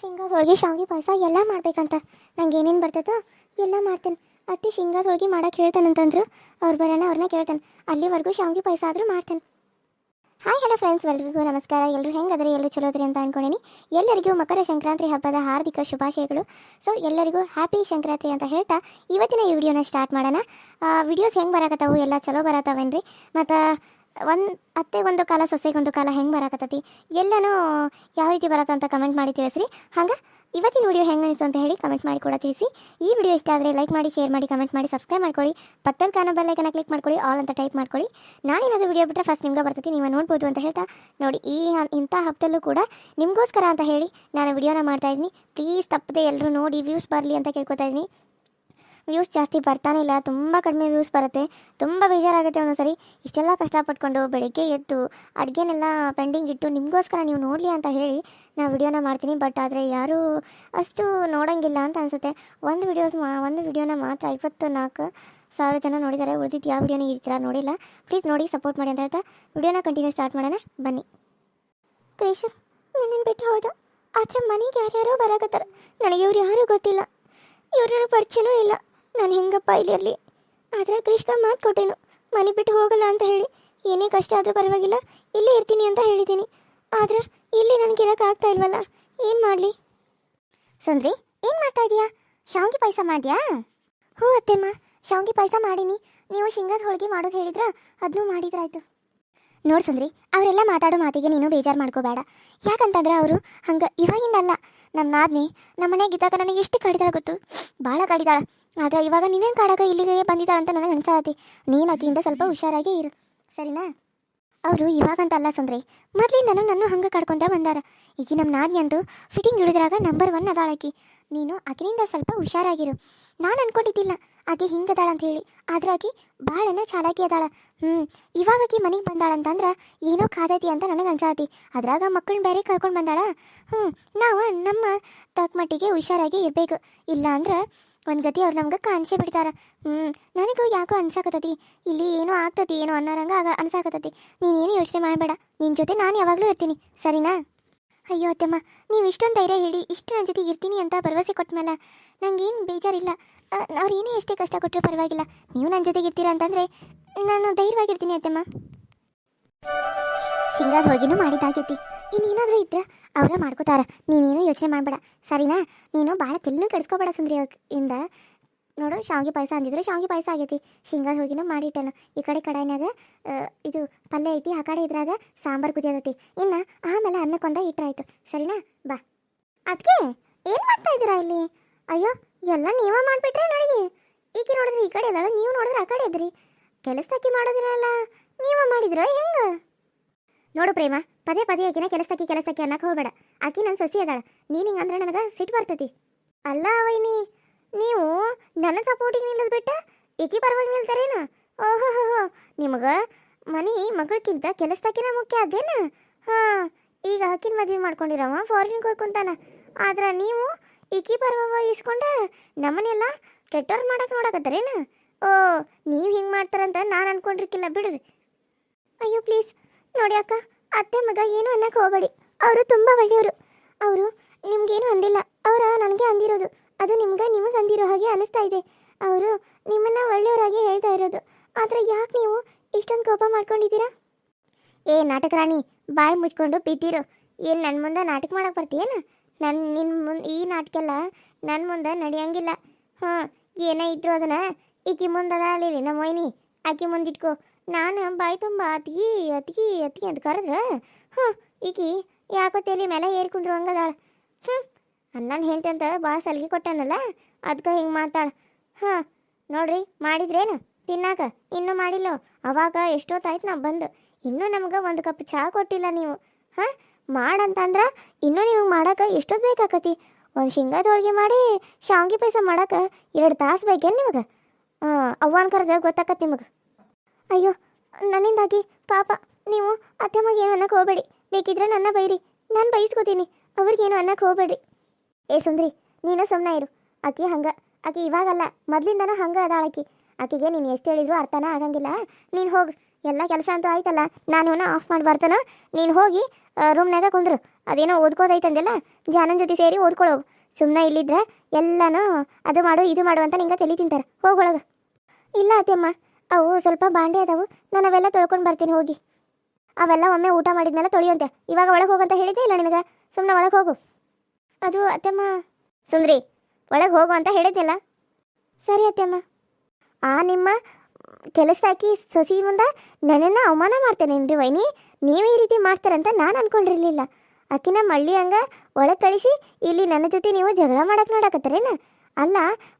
ಶೇಂಗಾದ ಹೋಳಿಗೆ ಶಾವಿಗೆ ಪಾಯಸ ಎಲ್ಲ ಮಾಡ್ಬೇಕಂತ. ನಂಗೆ ಏನೇನು ಬರ್ತದೋ ಎಲ್ಲ ಮಾಡ್ತೇನೆ. ಅತ್ತೆ ಶೇಂಗಾ ಹೋಳಿಗೆ ಮಾಡಕ್ಕೆ ಹೇಳ್ತಾನಂತಂದ್ರು, ಅವ್ರು ಬರೋಣ ಅವ್ರನ್ನ ಕೇಳ್ತಾನೆ. ಅಲ್ಲಿವರೆಗೂ ಶಾವಿಗೆ ಪಾಯಸ ಆದರೂ ಮಾಡ್ತೇನೆ. ಹಾಯ್ ಹಲೋ ಫ್ರೆಂಡ್ಸ್ ಎಲ್ರಿಗೂ ನಮಸ್ಕಾರ. ಎಲ್ಲರೂ ಹೆಂಗದ್ರಿ? ಎಲ್ಲರೂ ಚಲೋ ಅದ್ರಿ ಅಂತ ಅನ್ಕೊಂಡಿನಿ. ಎಲ್ಲರಿಗೂ ಮಕರ ಸಂಕ್ರಾಂತಿ ಹಬ್ಬದ ಹಾರ್ದಿಕ ಶುಭಾಶಯಗಳು. ಸೊ ಎಲ್ಲರಿಗೂ ಹ್ಯಾಪಿ ಸಂಕ್ರಾಂತಿ ಅಂತ ಹೇಳ್ತಾ ಇವತ್ತಿನ ಈ ವಿಡಿಯೋನ ಸ್ಟಾರ್ಟ್ ಮಾಡೋಣ. ವಿಡಿಯೋಸ್ ಹೆಂಗೆ ಬರಕತ್ತಾವು? ಎಲ್ಲ ಚಲೋ ಬರತ್ತವೇನ್ರಿ ಮತ್ತು ಒಂದು ಅತ್ತೆ ಒಂದು ಕಾಲ ಸೊಸೆಗೊಂದು ಕಾಲ ಹೆಂಗೆ ಬರಾಕತ್ತತಿ? ಎಲ್ಲನೂ ಯಾವ ರೀತಿ ಬರತ್ತ ಅಂತ ಕಮೆಂಟ್ ಮಾಡಿ ತಿಳಿಸ್ರಿ. ಹಂಗೆ ಇವತ್ತಿನ ವಿಡಿಯೋ ಹೆಂಗೆ ಅನಿಸ್ತು ಅಂತ ಹೇಳಿ ಕಮೆಂಟ್ ಮಾಡಿ ಕೂಡ ತಿಳಿಸಿ. ಈ ವಿಡಿಯೋ ಇಷ್ಟ ಆದರೆ ಲೈಕ್ ಮಾಡಿ ಶೇರ್ ಮಾಡಿ ಕಮೆಂಟ್ ಮಾಡಿ ಸಬ್ಸ್ಕ್ರೈಬ್ ಮಾಡ್ಕೊಳ್ಳಿ ಪಕ್ಕದಲ್ಲಿ ಕಾನೋ ಬೆಲ್ಲೈಕನ್ನ ಕ್ಲಿಕ್ ಮಾಡ್ಕೊಳ್ಳಿ ಆಲ್ ಅಂತ ಟೈಪ್ ಮಾಡ್ಕೊಳ್ಳಿ ನಾನೇನಾದರೂ ವಿಡಿಯೋ ಬಿಟ್ಟರೆ ಫಸ್ಟ್ ನಿಮ್ಗೆ ಬರ್ತೈತಿ, ನೀವು ನೋಡ್ಬೋದು ಅಂತ ಹೇಳ್ತಾ ನೋಡಿ, ಈ ಇಂಥ ಹಬ್ಬದಲ್ಲೂ ಕೂಡ ನಿಮಗೋಸ್ಕರ ಅಂತ ಹೇಳಿ ನಾನು ವಿಡಿಯೋನ ಮಾಡ್ತಾ ಇದ್ದೀನಿ. ಪ್ಲೀಸ್ ತಪ್ಪದೆ ಎಲ್ಲರೂ ನೋಡಿ ವ್ಯೂಸ್ ಬರಲಿ ಅಂತ ಕೇಳ್ಕೊತಾ ಇದ್ದೀನಿ. ವ್ಯೂಸ್ ಜಾಸ್ತಿ ಬರ್ತಾನೆ ಇಲ್ಲ, ತುಂಬ ಕಡಿಮೆ ವ್ಯೂಸ್ ಬರುತ್ತೆ, ತುಂಬ ಬೇಜಾರಾಗುತ್ತೆ ಒಂದೊಂದ್ಸರಿ. ಇಷ್ಟೆಲ್ಲ ಕಷ್ಟಪಟ್ಕೊಂಡು ಬೆಳಿಗ್ಗೆ ಎದ್ದು ಅಡುಗೆನೆಲ್ಲ ಪೆಂಡಿಂಗ್ ಇಟ್ಟು ನಿಮಗೋಸ್ಕರ ನೀವು ನೋಡಲಿ ಅಂತ ಹೇಳಿ ನಾನು ವಿಡಿಯೋನ ಮಾಡ್ತೀನಿ. ಬಟ್ ಆದರೆ ಯಾರೂ ಅಷ್ಟು ನೋಡೋಂಗಿಲ್ಲ ಅಂತ ಅನಿಸುತ್ತೆ. ಒಂದು ವಿಡಿಯೋಸ್ ಮಾ, ಒಂದು ವಿಡಿಯೋನ ಮಾತ್ರ ಐವತ್ತು ನಾಲ್ಕು ಸಾವಿರ ಜನ ನೋಡಿದ್ದಾರೆ ಉಳಿದಿದ್ದು ಯಾವ ವಿಡಿಯೋನ ಈ ಥರ ನೋಡಿಲ್ಲ. ಪ್ಲೀಸ್ ನೋಡಿ, ಸಪೋರ್ಟ್ ಮಾಡಿ ಅಂತ ಹೇಳ್ತಾ ವಿಡಿಯೋನ ಕಂಟಿನ್ಯೂ ಸ್ಟಾರ್ಟ್ ಮಾಡೋಣ. ಬನ್ನಿ. ಕ್ರಿಶ್ ನಿನ್ನನ್ನು ಬಿಟ್ಟು ಹೌದಾ. ಆದರೆ ಮನೆಗೆ ಯಾರ್ಯಾರೋ ಬರಾಕತ್ತಾರ. ನನಗೆ ಇವ್ರು ಯಾರೂ ಗೊತ್ತಿಲ್ಲ. ಇವ್ರ ನನಗೆ ಪರಿಚಯನೂ ಇಲ್ಲ. ನಾನು ಹೆಂಗಪ್ಪ ಇಲ್ಲಿ ಇರಲಿ ಆದರೆ ಕೃಷ್ಣ ಮಾತು ಕೊಟ್ಟೇನು. ಮನೆ ಬಿಟ್ಟು ಹೋಗಲ್ಲ ಅಂತ ಹೇಳಿ. ಏನೇ ಕಷ್ಟ ಆದರೂ ಪರವಾಗಿಲ್ಲ. ಇಲ್ಲೇ ಇರ್ತೀನಿ ಅಂತ ಹೇಳಿದ್ದೀನಿ. ಆದರೆ ಇಲ್ಲಿ ನನಗೆ ಇರೋಕೆ ಆಗ್ತಾ ಇಲ್ವಲ್ಲ? ಏನು ಮಾಡಲಿ? ಸುಂದ್ರಿ ಏನು ಮಾಡ್ತಾ ಇದೀಯಾ? ಶಾವಿಗೆ ಪಾಯಸ ಮಾಡ್ಯಾ? ಹ್ಞೂ ಅತ್ತೆಮ್ಮ ಶಾವಿಗೆ ಪಾಯಸ ಮಾಡೀನಿ. ನೀವು ಶೇಂಗಾದ ಹೋಳಿಗೆ ಮಾಡೋದು ಹೇಳಿದ್ರ ಅದನ್ನೂ ಮಾಡಿದ್ರಾಯ್ತು. ನೋಡಿ ಸುಂದ್ರಿ ಅವರೆಲ್ಲ ಮಾತಾಡೋ ಮಾತಿಗೆ ನೀನು ಬೇಜಾರು ಮಾಡ್ಕೋಬೇಡ. ಯಾಕಂತಂದ್ರೆ ಅವರು ಹಂಗೆ ಇವಾಗಿಂದಲ್ಲ. ನಮ್ಮ ನಾದ್ನಿ ನಮ್ಮ ಮನೆಗೆ ಇದ್ದಾಗ ನನಗೆ ಎಷ್ಟು ಕಡಿದಾಳ ಗೊತ್ತು? ಭಾಳ ಕಡಿದಾಳ. ಆದ್ರೆ ಇವಾಗ ನೀನೇನು ಕಾಡಾಗ ಇಲ್ಲಿಗೆ ಬಂದಿದ್ದಾಳ ಅಂತ ನನಗೆ ಅನ್ಸಾತಿ ನೀನು ಆಕಿಯಿಂದ ಸ್ವಲ್ಪ ಹುಷಾರಾಗೇ ಇರು. ಸರಿನಾ? ಅವರು ಇವಾಗಂತಲ್ಲ ಸುಂದ್ರಿ. ನಾನು ನನ್ನ ಹಂಗೆ ಕಡ್ಕೊಂತ ಬಂದಾರ. ಈಗ ನಮ್ಮ ಅಂತೂ ಫಿಟ್ಟಿಂಗ್ ಹಿಡಿದ್ರಾಗ ನಂಬರ್ ಒನ್ ಅದಾಳಕಿ ನೀನು ಆಕಿನಿಂದ ಸ್ವಲ್ಪ ಹುಷಾರಾಗಿರು. ನಾನು ಅನ್ಕೊಂಡಿದ್ದಿಲ್ಲ. ಆಕೆ ಹಿಂಗೆ ಅದಾಳ ಅಂತ ಹೇಳಿ. ಆದ್ರೆ ಆಕಿ ಭಾಳನ ಚಾಲಾಕಿ ಅದಾಳ. ಹ್ಞೂ ಇವಾಗ ಆಕಿ ಮನೆಗೆ ಬಂದಾಳಂತಂದ್ರೆ ಏನೋ ಕಾದೈತಿ ಅಂತ ನನಗೆ ಅನ್ಸಾತಿ ಅದ್ರಾಗ ಮಕ್ಕಳನ್ನ ಬೇರೆ ಕರ್ಕೊಂಡು ಬಂದಾಳ. ಹ್ಞೂ ನಾವು ನಮ್ಮ ತಕ್ಕ ಮಟ್ಟಿಗೆ ಹುಷಾರಾಗಿ ಇರಬೇಕು. ಇಲ್ಲ ಅಂದ್ರೆ ಒಂದು ಗತಿ ಅವ್ರು ನಮ್ಗೆ ಕಾಣಿಸೇ ಬಿಡ್ತಾರ ಹ್ಞೂ ನನಗೂ ಯಾಕೋ ಅನ್ಸಾಕತ್ತತಿ? ಇಲ್ಲಿ ಏನೋ ಆಗ್ತತಿ, ಏನೋ ಅನ್ನೋರಂಗ ಆಗ ಅನ್ಸಾಕತ್ತತಿ. ನೀನೇನು ಯೋಚನೆ ಮಾಡಬೇಡ. ನಿನ್ನ ಜೊತೆ ನಾನು ಯಾವಾಗಲೂ ಇರ್ತೀನಿ. ಸರಿನಾ? ಅಯ್ಯೋ ಅತ್ತಮ್ಮ, ನೀವು ಇಷ್ಟೊಂದು ಧೈರ್ಯ ಹೇಳಿ ಇಷ್ಟು ನನ್ನ ಜೊತೆ ಇರ್ತೀನಿ ಅಂತ ಭರವಸೆ ಕೊಟ್ಟ ಮೇಲೆ ನಂಗೇನು ಬೇಜಾರಿಲ್ಲ. ಅವ್ರು ಏನೇ ಎಷ್ಟೇ ಕಷ್ಟ ಕೊಟ್ಟರು ಪರವಾಗಿಲ್ಲ. ನೀವು ನನ್ನ ಜೊತೆಗೆ ಇರ್ತೀರಾ ಅಂತಂದರೆ ನಾನು ಧೈರ್ಯವಾಗಿರ್ತೀನಿ ಅತ್ತಮ್ಮ. ಶೇಂಗಾದ ಹೋಳಿಗೆನೂ ಮಾಡಿದ್ದಾಗೈತಿ. ಇನ್ನೇನಾದರೂ ಇದ್ರೆ ಅವರ ಮಾಡ್ಕೋತಾರ ನೀನೇನು ಯೋಚನೆ ಮಾಡಬೇಡ. ಸರಿನಾ? ನೀನು ಭಾಳ ತೆಲ್ಲೂ ಕೆಡಿಸ್ಕೋಬೇಡ ಸುಂದ್ರಿ ಇಂದ. ನೋಡು, ಶಾವಿಗೆ ಪಾಯಸ ಅಂದಿದ್ರೆ ಶಾವಿಗೆ ಪಾಯಸ ಆಗೈತಿ. ಶೇಂಗಾ ಹೋಳಿಗೆನೂ ಮಾಡಿಟ್ಟನು. ಈ ಕಡೆ ಕಡಾಯಿನಾಗ ಇದು ಪಲ್ಯ ಐತಿ, ಆ ಕಡೆ ಇದ್ರಾಗ ಸಾಂಬಾರು ಕುದಿಯೋದೈತಿ. ಇನ್ನು ಆಮೇಲೆ ಅನ್ನಕ್ಕೊಂದ ಇಟ್ರಾಯ್ತು ಸರಿನಾ? ಬಾ. ಅದಕ್ಕೆ ಏನು ಮಾಡ್ತಾ ಇದ್ದೀರಾ ಇಲ್ಲಿ? ಅಯ್ಯೋ, ಎಲ್ಲ ನೀವೇ ಮಾಡಿಬಿಟ್ರೆ ನನಗೆ ಈಕೆ ನೋಡಿದ್ರೆ ಈ ಕಡೆ ಇದ್ದಾಳೆ, ನೀವು ನೋಡಿದ್ರೆ ಆ ಕಡೆ ಇದ್ರಿ. ಕೆಲಸದಕ್ಕೆ ಮಾಡೋದಿರಲ್ಲ. ನೀವೇ ಮಾಡಿದ್ರ ಹೆಂಗೆ? ನೋಡು ಪ್ರೇಮ, ಪದೇ ಪದೇ ಆಕಿನ ಕೆಲಸಕ್ಕೆ ಕೆಲಸಕ್ಕೆ ಅನ್ನಕ್ಕೆ ಹೋಗಬೇಡ. ಆಕಿ ನನ್ನ ಸಸಿ ಅದಾಳ. ನೀನು ಹಿಂಗೆ ಅಂದ್ರೆ ನನಗೆ ಸಿಟ್ಟು ಬರ್ತೈತಿ. ಅಲ್ಲ ವೈನಿ, ನೀವು ನನ್ನ ಸಪೋರ್ಟಿಗೆ ನಿಲ್ಲದು ಬಿಟ್ಟ ಈಕಿ ಪರವಾಗಿ ನಿಲ್ತಾರೇನು? ಓಹೋ ಹೋ ನಿಮಗೆ ಮನಿ ಮಗಳಕ್ಕಿಂತ ಕೆಲಸದಾಕಿನ ಮುಖ್ಯ ಅದೇನ? ಹಾಂ, ಈಗ ಆಕಿನ ಮದುವೆ ಮಾಡ್ಕೊಂಡಿರವ ಫಾರಿನ್ಗೆ ಹೋಗಿ ಕುಂತಾನ. ಆದ್ರೆ ನೀವು ಈಕಿ ಪರ್ವ ಇಸ್ಕೊಂಡ ನಮ್ಮನೆಲ್ಲ ಕೆಟ್ಟವ್ರು ಮಾಡಕ್ಕೆ ನೋಡಕತ್ತಾರೇನು? ಓ, ನೀವು ಹಿಂಗೆ ಮಾಡ್ತಾರಂತ ನಾನು ಅನ್ಕೊಂಡಿರ್ಕಿಲ್ಲ, ಬಿಡ್ರಿ. ಅಯ್ಯೋ ಪ್ಲೀಸ್ ನೋಡಿ ಅಕ್ಕ, ಅತ್ತೆ ಮಗ ಏನು ಅನ್ನಕ್ಕೆ ಹೋಗಬೇಡಿ. ಅವರು ತುಂಬ ಒಳ್ಳೆಯವರು. ಅವರು ನಿಮ್ಗೇನು ಅಂದಿಲ್ಲ. ಅವರ ನನಗೆ ಅಂದಿರೋದು. ಅದು ನಿಮ್ಗೆ ನಿಮಗೆ ಅಂದಿರೋ ಹಾಗೆ ಅನಿಸ್ತಾ ಇದೆ. ಅವರು ನಿಮ್ಮನ್ನ ಒಳ್ಳೆಯವರಾಗಿ ಹೇಳ್ತಾ ಇರೋದು. ಆದರೆ ಯಾಕೆ ನೀವು ಇಷ್ಟೊಂದು ಕೋಪ ಮಾಡ್ಕೊಂಡಿದ್ದೀರಾ? ಏ ನಾಟಕ ರಾಣಿ ಬಾಯಿ ಮುಚ್ಕೊಂಡು ಬಿದ್ದಿರು. ಏನು ನನ್ನ ಮುಂದೆ ನಾಟಕ ಮಾಡಕ್ಕೆ ಬರ್ತೀಯೇನ? ನನ್ನ ನಿನ್ನ ಮುಂದೆ, ಈ ನಾಟಕ ಎಲ್ಲ ನನ್ನ ಮುಂದೆ ನಡೆಯಂಗಿಲ್ಲ. ಹಾಂ ಏನೇ ಇದ್ರು ಅದನ್ನ ಈಕೆ ಮುಂದೆ ಅದಾಳಿರಿ ನಮ್ಮ ಮೊಯ್ನಿ ಆಕೆ ಮುಂದಿಟ್ಕೋ. ನಾನು ಬಾಯಿ ತುಂಬ ಅತ್ಗಿ ಅತ್ಗಿ ಅತ್ಗಿ ಅಂತ ಕರೆದ್ರೆ? ಹ್ಞೂ ಈಕಿ ಯಾಕೋ ತಲೆ ಮೇಲೆ ಏರಿ ಕುಂದ್ರು ಹಂಗದಾಳ. ಹ್ಞೂ ಅಣ್ಣನ ಹೇಳ್ತೆ ಅಂತ ಭಾಳ ಸಲಿಗೆ ಕೊಟ್ಟಾನಲ್ಲ ಅದಕ್ಕೆ ಹಿಂಗೆ ಮಾಡ್ತಾಳೆ. ಹಾಂ ನೋಡ್ರಿ, ಮಾಡಿದ್ರೇನು? ತಿನ್ನಾಕ? ಇನ್ನೂ ಮಾಡಿಲ್ಲೋ? ಅವಾಗ ಎಷ್ಟೊತ್ತಾಯ್ತು ನಾ ಬಂದು. ಇನ್ನೂ ನಮ್ಗೆ ಒಂದು ಕಪ್ ಚಹಾ ಕೊಟ್ಟಿಲ್ಲ ನೀವು. ಹಾಂ ಮಾಡಂತಂದ್ರೆ ಇನ್ನೂ ನೀವು ಮಾಡೋಕೆ ಎಷ್ಟೊತ್ತು ಬೇಕಾಕತಿ? ಒಂದು ಶೇಂಗಾದ ಹೋಳಿಗೆ ಮಾಡಿ, ಶಾವಿಗೆ ಪಾಯಸ ಮಾಡೋಕೆ ಎರಡು ತಾಸು ಬೇಕೇನು ನಿಮಗೆ? ಹಾಂ ಅವ್ವನ ಕರೆದ ಗೊತ್ತಾಕತ್ತೆ ನಿಮಗೆ. ಅಯ್ಯೋ, ನನ್ನಿಂದಾಗಿ, ಪಾಪ, ನೀವು ಅತ್ತೆ ಮಗ ಏನು ಅನ್ನಕ್ಕೆ ಹೋಗಬೇಡಿ. ಬೇಕಿದ್ರೆ ನನ್ನ ಬೈರಿ. ನಾನು ಬೈಸ್ಕೋತೀನಿ. ಅವ್ರಿಗೇನು ಅನ್ನಕ್ಕೆ ಹೋಗಬೇಡಿ ಏ ಸುಂದ್ರಿ, ನೀನು ಸುಮ್ಮನೆ ಇರು. ಆಕೆ ಹಂಗೆ. ಆಕೆ ಇವಾಗಲ್ಲ, ಮೊದ್ಲಿಂದನೂ ಹಂಗೆ ಅದಾಳ ಆಕಿ ಆಕೆಗೆ ನೀನು ಎಷ್ಟು ಹೇಳಿದ್ರು ಅರ್ಥನ ಆಗಂಗಿಲ್ಲ. ನೀನು ಹೋಗು. ಎಲ್ಲ ಕೆಲಸ ಅಂತೂ ಆಯ್ತಲ್ಲ. ನಾನು ಆಫ್ ಮಾಡಿ ಬರ್ತಾನ. ನೀನು ಹೋಗಿ ರೂಮ್ನಾಗ ಕುಂದ್ರು. ಅದೇನೋ ಓದ್ಕೋದೈತಂದಿಲ್ಲ? ಜಾನನ್ ಜೊತೆ ಸೇರಿ ಓದ್ಕೊಳ್ಳೋಗು ಸುಮ್ಮನೆ ಇಲ್ಲಿದ್ರೆ ಎಲ್ಲನೂ ಅದು ಮಾಡು, ಇದು ಮಾಡು ಅಂತ ನಿಂಗೆ ತಲೆ ತಿಂತಾರೆ. ಹೋಗೊಳಗ ಇಲ್ಲ ಅತ್ತೆಮ್ಮ. ಅವು ಸ್ವಲ್ಪ ಬಾಂಡೆ ಅದಾವು. ನಾನು ಅವೆಲ್ಲ ತೊಳ್ಕೊಂಡು ಬರ್ತೀನಿ, ಹೋಗಿ. ಅವೆಲ್ಲ ಒಮ್ಮೆ ಊಟ ಮಾಡಿದ್ಮೇಲೆ ತೊಳಿಯಂತೆ. ಇವಾಗ ಒಳಗೆ ಹೋಗಂತ ಹೇಳಿದ್ದೆ ಇಲ್ಲ ನಿನಗೆ? ಸುಮ್ಮನೆ ಒಳಗೆ ಹೋಗು. ಅದು ಅತ್ತೆಮ್ಮ. ಸುಂದ್ರಿ, ಒಳಗೆ ಹೋಗು ಅಂತ ಹೇಳಿದ್ದಿಲ್ಲ ಸರಿ ಅತ್ತೆಮ್ಮ. ಆ ನಿಮ್ಮ ಕೆಲಸದಾಕಿ ಸೊಸಿ ಮುಂದೆ ನನ್ನನ್ನು ಅವಮಾನ ಮಾಡ್ತೇನೇನ್ರಿ ವೈನಿ? ನೀವು ಈ ರೀತಿ ಮಾಡ್ತಾರಂತ ನಾನು ಅನ್ಕೊಂಡಿರಲಿಲ್ಲ. ಆಕಿನ ಮಳ್ಳಿ ಹಂಗ ಒಳಗೆ ಕಳಿಸಿ ಇಲ್ಲಿ ನನ್ನ ಜೊತೆ ನೀವು ಜಗಳ ಮಾಡಕ್ಕೆ ನೋಡಕತ್ತಾರೇನ? ಅಲ್ಲ,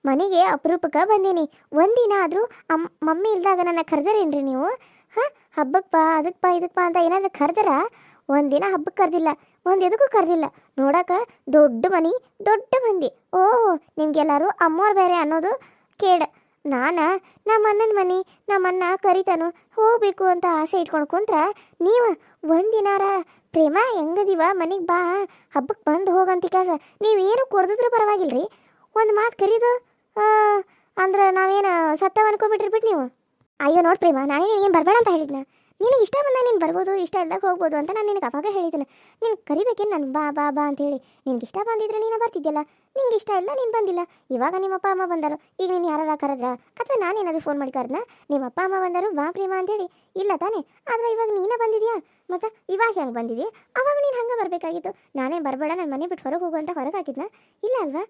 ಮನೆಗೆ ಅಪರೂಪಕ್ಕೆ ಬಂದೀನಿ. ಒಂದಿನ ಆದರೂ ಅಮ್, ಮಮ್ಮಿ ಇಲ್ದಾಗ ನನ್ನ ಕರೆದರೇನ್ರಿ ನೀವು? ಹಾಂ? ಹಬ್ಬಕ್ಕೆ ಬಾ ಅದಕ್ಕೆ ಬಾ ಇದಕ್ಕೆ ಬಾ ಅಂತ ಏನಾದರೂ ಕರೆದರ? ಒಂದಿನ ಹಬ್ಬಕ್ಕೆ ಕರೆದಿಲ್ಲ, ಒಂದು ಎದಕ್ಕೂ ಕರೆದಿಲ್ಲ. ನೋಡಕ ದೊಡ್ಡ ಮನೆ, ದೊಡ್ಡ ಮಂದಿ. ಓ ನಿಮ್ಗೆಲ್ಲರೂ ಅಮ್ಮೋರು ಬೇರೆ ಅನ್ನೋದು ಕೇಡ. ನಾನು ನಮ್ಮ ಅಣ್ಣನ ಮನೆ ನಮ್ಮನ್ನ ಕರಿತಾನು, ಹೋಗಬೇಕು ಅಂತ ಆಸೆ ಇಟ್ಕೊಂಡು ಕುಂತ್ರ, ನೀವು ಒಂದಿನಾರ ಪ್ರೇಮ, ಹೆಂಗದಿವ ಮನೆಗೆ ಬಾ ಹಬ್ಬಕ್ಕೆ ಬಂದು ಹೋಗಂತಿಕಾಗ ನೀವೇನು ಕೊಡ್ದಿದ್ರು ಪರವಾಗಿಲ್ರಿ. ಒಂದು ಮಾತು ಕರೀದು ಅಂದ್ರೆ ನಾವೇನು ಸತ್ತವ ಅನ್ಕೊಬಿಟ್ಟಿರ್ಬಿಟ್ಟು ನೀವು? ಅಯ್ಯೋ ನೋಡಿ ಪ್ರೇಮ, ನಾನೇ ನಿನಗೇನು ಬರಬೇಡ ಅಂತ ಹೇಳಿದ್ನ? ನಿನಗೆ ಇಷ್ಟ ಬಂದ ನೀನು ಬರ್ಬೋದು, ಇಷ್ಟ ಇಲ್ದಾಗ ಹೋಗ್ಬೋದು ಅಂತ ನಾನು ನಿನಗೆ ಅವಾಗ ಹೇಳಿದ್ದೇನೆ ನೀನು ಕರಿಬೇಕೇನು ನಾನು ಬಾ ಬಾ ಬಾ ಅಂತ ಹೇಳಿ. ನಿನ್ಗೆ ಇಷ್ಟ ಬಂದಿದ್ರೆ ನೀನು ಬರ್ತಿದ್ಯಲ್ಲ? ನಿಂಗೆ ಇಷ್ಟ ಇಲ್ಲ, ನೀನು ಬಂದಿಲ್ಲ. ಇವಾಗ ನಿಮ್ಮ ಅಪ್ಪ ಅಮ್ಮ ಬಂದರು. ಈಗ ನೀನು ಯಾರು ಕರೆದ್ರ? ಅಥವಾ ನಾನೇನಾದರೂ ಫೋನ್ ಮಾಡಿ ಕರೆದ್ನ? ನಿಮ್ಮ ಅಪ್ಪ ಅಮ್ಮ ಬಂದರು, ಬಾ ಪ್ರೇಮ ಅಂತೇಳಿ ಇಲ್ಲ ತಾನೇ? ಆದರೆ ಇವಾಗ ನೀನೇ ಬಂದಿದ್ಯಾ? ಮತ್ತು ಇವಾಗ ಹೆಂಗೆ ಬಂದಿದ್ಯಾ? ಅವಾಗ ನೀನು ಹಂಗೆ ಬರಬೇಕಾಗಿತ್ತು. ನಾನೇ ಬರಬೇಡ ನನ್ನ ಮನೆ ಬಿಟ್ಟು ಹೊರಗೆ ಹೋಗು ಅಂತ ಹೊರಗೆ ಹಾಕಿದ್ನ? ಇಲ್ಲ ಅಲ್ವಾ?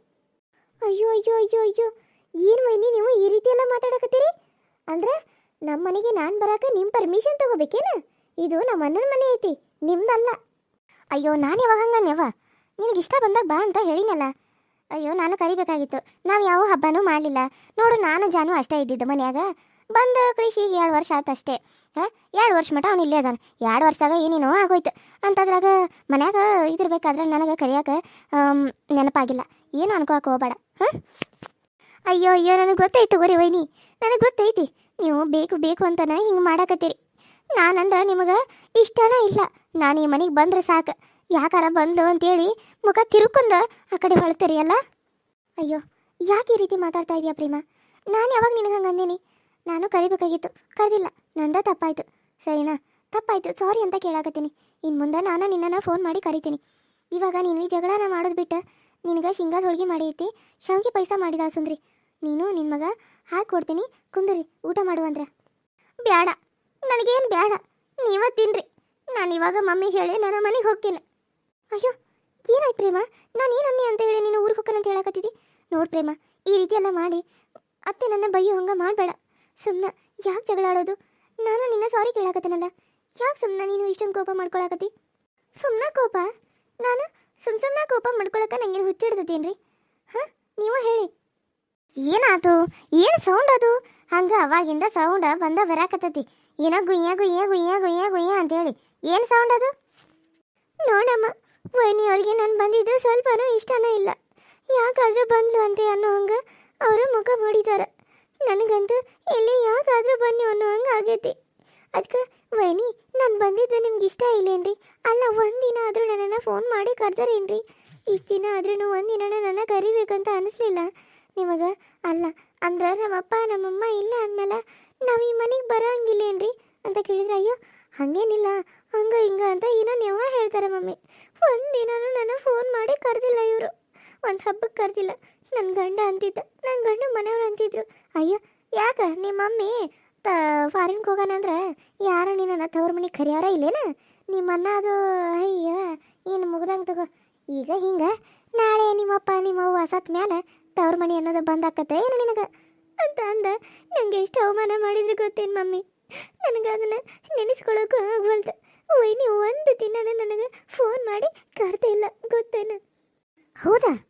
ಅಯ್ಯೋ ಅಯ್ಯೋ ಅಯ್ಯೋ ಅಯ್ಯೋ. ಏನು ವೈನಿ ನೀವು ಈ ರೀತಿ ಎಲ್ಲ ಮಾತಾಡಕತ್ತೀರಿ? ಅಂದ್ರೆ ನಮ್ಮ ಮನೆಗೆ ನಾನು ಬರಾಕ ನಿಮ್ಮ ಪರ್ಮಿಷನ್ ತಗೋಬೇಕೇನ? ಇದು ನಮ್ಮ ಅಣ್ಣನ ಮನೆ ಐತಿ, ನಿಮ್ದಲ್ಲ. ಅಯ್ಯೋ, ನಾನು ಯಾವಾಗ ಹಂಗನ್ಯವ ನಿನಗೆ ಇಷ್ಟ ಬಂದಾಗ ಬಾ ಅಂತ ಹೇಳಿನಲ್ಲ. ಅಯ್ಯೋ, ನಾನು ಕರಿಬೇಕಾಗಿತ್ತು. ನಾವು ಯಾವ ಹಬ್ಬನೂ ಮಾಡಲಿಲ್ಲ. ನೋಡು, ನಾನು ಜಾನು ಅಷ್ಟೇ ಇದ್ದಿದ್ದು ಮನ್ಯಾಗ. ಬಂದು ಕೃಷಿಗೆ ಎರಡು ವರ್ಷ ಆಯ್ತು ಅಷ್ಟೇ ಎರಡು ವರ್ಷ ಮಟ ಅವ್ನು ಇಲ್ಲೇ ಅದಾನ. ಎರಡು ವರ್ಷದಾಗ ಏನೇನೋ ಆಗೋಯ್ತು. ಅಂತದ್ರಾಗ ಮನ್ಯಾಗ ಇದಿರ್ಬೇಕಾದ್ರೆ ನನಗೆ ಕರಿಯಾಕ ನೆನಪಾಗಿಲ್ಲ. ಏನು ಅನ್ಕೋಕೆ ಹೋಗ್ಬೇಡ. ಹಾಂ? ಅಯ್ಯೋ ಅಯ್ಯೋ, ನನಗೆ ಗೊತ್ತೈತಿ ಗೊರಿ ವೈನಿ. ನನಗೆ ಗೊತ್ತೈತಿ. ನೀವು ಬೇಕು ಬೇಕು ಅಂತನ ಹಿಂಗೆ ಮಾಡಾಕತ್ತೀರಿ. ನಾನಂದ್ರೆ ನಿಮಗೆ ಇಷ್ಟನೇ ಇಲ್ಲ. ನಾನು ಈ ಮನೆಗೆ ಬಂದ್ರೆ ಸಾಕು. ಯಾಕಾರ ಬಂದು ಅಂತೇಳಿ ಮುಖ ತಿರುಕೊಂಡ ಆ ಕಡೆ ಹೊಳ್ತೀರಿ ಅಲ್ಲ? ಅಯ್ಯೋ, ಯಾಕೆ ಈ ರೀತಿ ಮಾತಾಡ್ತಾ ಇದೀಯಾ ಪ್ರೇಮ? ನಾನು ಯಾವಾಗ ನಿನಗೆ ಹಂಗೆ ಅಂದೀನಿ? ನಾನು ಕರಿಬೇಕಾಗಿತ್ತು. ಕರೆದಿಲ್ಲ. ನಂದ ತಪ್ಪಾಯ್ತು. ಸರಿನಾ? ತಪ್ಪಾಯ್ತು. ಸಾರಿ ಅಂತ ಕೇಳಾಕತ್ತೀನಿ. ಇನ್ನು ಮುಂದೆ ನಾನು ನಿನ್ನನ್ನು ಫೋನ್ ಮಾಡಿ ಕರಿತೀನಿ. ಇವಾಗ ನೀನು ಈ ಜಗಳನ ಮಾಡೋದು ಬಿಟ್ಟು ನಿನಗೆ ಶೇಂಗಾದ ಹೋಳಿಗೆ ಮಾಡೈತಿ, ಶಾವಿಗೆ ಪೈಸಾ ಮಾಡಿದ ಸುಂದ್ರಿ. ನೀನು ನಿನ್ನ ಮಗ ಹಾಕಿ ಕೊಡ್ತೀನಿ. ಕುಂದರಿ, ಊಟ ಮಾಡುವಂದ್ರೆ ಬ್ಯಾಡ. ನನಗೇನು ಬ್ಯಾಡ. ನೀವ ತಿನ್ರಿ. ನಾನು ಇವಾಗ ಮಮ್ಮಿ ಹೇಳಿ ನನ್ನ ಮನೆಗೆ ಹೋಗ್ತೀನಿ. ಅಯ್ಯೋ, ಏನಾಯ್ತು ಪ್ರೇಮ? ನಾನು ಏನನ್ನಿ ಅಂತ ಹೇಳಿ ನೀನು ಊರಿಗೆ ಹೋಗ್ಕನಂತ ಹೇಳಕತ್ತಿದ್ದಿ ನೋಡು ಪ್ರೇಮ, ಈ ರೀತಿ ಎಲ್ಲ ಮಾಡಿ ಅತ್ತೆ ನನ್ನ ಬೈಯೋ ಹಂಗೆ ಮಾಡಬೇಡ. ಸುಮ್ಮನೆ ಯಾಕೆ ಜಗಳ ಆಡೋದು ನಾನು ನಿನ್ನ ಸಾರಿ ಕೇಳಾಕತ್ತೇನಲ್ಲ? ಯಾಕೆ ಸುಮ್ಮನೆ ನೀನು ಇಷ್ಟೊಂದು ಕೋಪ ಮಾಡ್ಕೊಳಕತ್ತಿ? ಸುಮ್ಮನೆ ಕೋಪ? ನಾನು ಸುಮ್ ಸುಮ್ಮನೆ ಕೋಪ ಮಾಡ್ಕೊಳಕ ನಂಗೇನು ಹುಚ್ಚಿಡ್ತೇನ್ರಿ ಹಾಂ? ನೀವು ಹೇಳಿ. ಏನಾತು? ಏನು ಸೌಂಡ್ ಅದು? ಹಂಗ ಅವಾಗಿಂದ ಸೌಂಡ್ ಬಂದ ಬರಾಕತ್ತತಿ. ಏನೋ ಗುಯ್ಯ ಗುಯ್ಯ ಗುಯ್ಯ ಗುಯ್ಯ ಗುಯ್ಯ ಅಂತೇಳಿ. ಏನು ಸೌಂಡ್ ಅದು? ನೋಡಮ್ಮ ವೈನಿ ಅವಳಿಗೆ ನಾನು ಬಂದಿದ್ದು ಸ್ವಲ್ಪನೂ ಇಷ್ಟನೂ ಇಲ್ಲ. ಯಾಕಾದ್ರೂ ಬಂದ್ಲು ಅಂತೆ ಅನ್ನೋ ಹಂಗ ಅವರು ಮುಖ ಮಾಡಿದಾರ. ನನಗಂತೂ ಎಲ್ಲಿ ಯಾಕಾದ್ರೂ ಬನ್ನಿ ಅನ್ನೋ ಹಂಗೆ ಆಗೈತಿ. ಅದಕ್ಕೆ ವೈನಿ, ನಾನು ಬಂದಿದ್ದು ನಿಮ್ಗೆ ಇಷ್ಟ ಇಲ್ಲೇನ್ರಿ? ಅಲ್ಲ ಒಂದಿನ ಆದರೂ ನನ್ನನ್ನು ಫೋನ್ ಮಾಡಿ ಕರ್ದಾರೇನ್ರಿ? ಇಷ್ಟು ದಿನ ಆದ್ರೂ ಒಂದಿನ ನನ್ನ ಕರಿಬೇಕಂತ ಅನಿಸ್ಲಿಲ್ಲ. ನಿಮಗೆ, ಅಲ್ಲ, ಅಂದ್ರೆ ನಮ್ಮಪ್ಪ, ನಮ್ಮಮ್ಮ ಇಲ್ಲ ಅಂದಮೇಲೆ ನಾವು ಈ ಮನೆಗೆ ಬರೋಂಗಿಲ್ಲೇನ್ರಿ? ಅಂತ ಕೇಳಿದ್ರೆ, ಅಯ್ಯೋ, ಹಾಗೇನಿಲ್ಲ, ಹಂಗ ಹಿಂಗ ಅಂತ ಏನೋ ನೀವು ಹೇಳ್ತಾರೆ ಮಮ್ಮಿ. ಒಂದಿನೂ ನನ್ನ ಫೋನ್ ಮಾಡಿ ಕರೆದಿಲ್ಲ ಇವರು. ಒಂದು ಹಬ್ಬಕ್ಕೆ ಕರೆದಿಲ್ಲ. ನನ್ನ ಗಂಡ ಅಂತಿದ್ದ ನನ್ನ ಗಂಡ ಮನೆಯವ್ರು ಅಂತಿದ್ರು. ಅಯ್ಯೋ, ಯಾಕ? ನಿಮ್ಮ ಮಮ್ಮಿ ತ ಫಾರಿನ್ಗೆ ಹೋಗೋಣ ಅಂದ್ರೆ ಯಾರು ನಿನ್ನ ತವ್ರ ಮನೆಗೆ ಕರಿಯಾರ ಇಲ್ಲೇನ? ನಿಮ್ಮ ಅನ್ನ ಅದು, ಅಯ್ಯ, ಏನು ಮುಗ್ದಂಗೆ ತಗೋ. ಈಗ ಹಿಂಗೆ, ನಾಳೆ ನಿಮ್ಮಪ್ಪ ನಿಮ್ಮವ್ವ ಸತ್ ಮ್ಯಾಲೆ ತವ್ರ ಮನೆ ಅನ್ನೋದು ಬಂದಾಕತ್ತೆ ಏನು ನಿನಗೆ? ಅಂತ ಅಂದ. ನನಗೆ ಎಷ್ಟು ಅವಮಾನ ಮಾಡಿದ್ರು ಗೊತ್ತೇನು ಮಮ್ಮಿ? ನನಗೆ ಅದನ್ನು ನೆನೆಸ್ಕೊಳ್ಳೋಕ್ಕೂ ಆಗ್ಬಲ್ತು ಒಯ್ ನೀವು ಒಂದು ದಿನ ನನಗೆ ಫೋನ್ ಮಾಡಿ ಕರ್ದೇ ಇಲ್ಲ, ಗೊತ್ತೇನು? ಹೌದಾ?